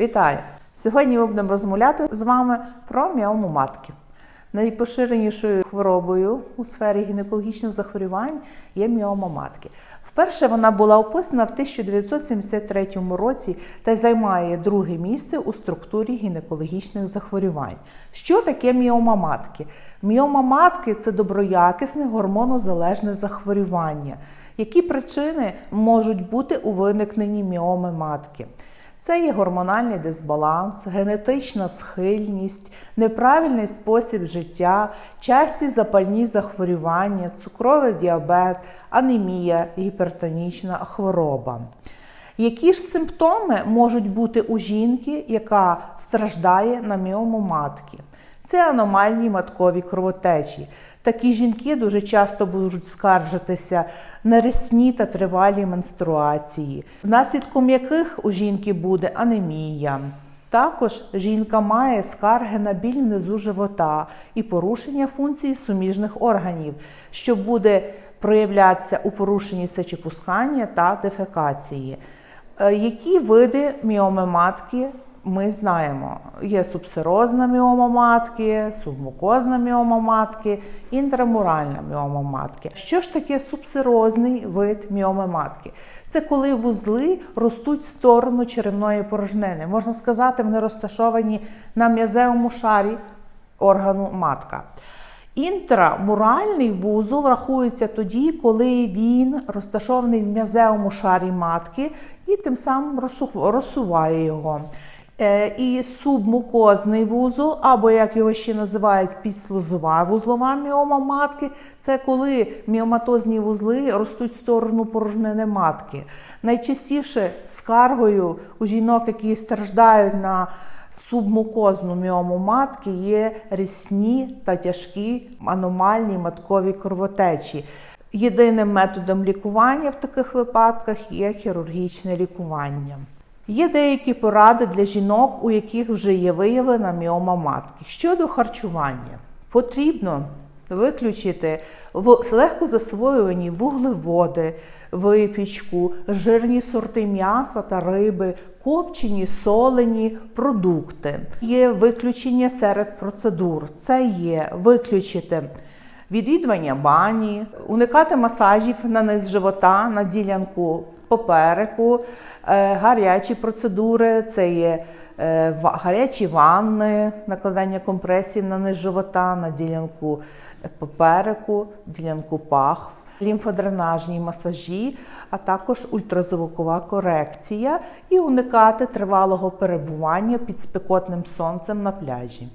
Вітаю! Сьогодні ми будемо розмовляти з вами про міому матки. Найпоширенішою хворобою у сфері гінекологічних захворювань є міома матки. Вперше вона була описана в 1973 році та займає друге місце у структурі гінекологічних захворювань. Що таке міома матки? Міома матки це доброякісне гормонозалежне захворювання. Які причини можуть бути у виникненні міоми матки? Це є гормональний дисбаланс, генетична схильність, неправильний спосіб життя, часті запальні захворювання, цукровий діабет, анемія, гіпертонічна хвороба. Які ж симптоми можуть бути у жінки, яка страждає на міому матки? Це аномальні маткові кровотечі. Такі жінки дуже часто будуть скаржитися на рясні та тривалі менструації, внаслідком яких у жінки буде анемія. Також жінка має скарги на біль внизу живота і порушення функції суміжних органів, що буде проявлятися у порушенні сечопускання та дефекації. Е, Які види міоми матки ми знаємо? Є субсерозна міома матки, субмукозна міома матки, інтрамуральна міома матки. Що ж таке субсерозний вид міоми матки? Це коли вузли ростуть в сторону черевної порожнини. Можна сказати, вони розташовані на м'язевому шарі органу матка. Інтрамуральний вузол рахується тоді, коли він розташований в м'язевому шарі матки і тим самим розсуває його. Е, І субмукозний вузол, або як його ще називають підслизова вузлова міома матки, це коли міоматозні вузли ростуть в сторону порожнини матки. Найчастіше скаргою у жінок, які страждають на субмукозну міому матки, є рісні та тяжкі аномальні маткові кровотечі. Єдиним методом лікування в таких випадках є хірургічне лікування. Є деякі поради для жінок, у яких вже є виявлена міома матки. Щодо харчування, потрібно виключити в- легко засвоювані вуглеводи, випічку, жирні сорти м'яса та риби, копчені, солені продукти. Є виключення серед процедур. Це є виключити відвідування бані, уникати масажів на низ живота, на ділянку попереку, е, гарячі процедури, це є е, гарячі ванни, накладання компресій на низ живота, на ділянку попереку, ділянку пах, лімфодренажні масажі, а також ультразвукова корекція і уникати тривалого перебування під спекотним сонцем на пляжі.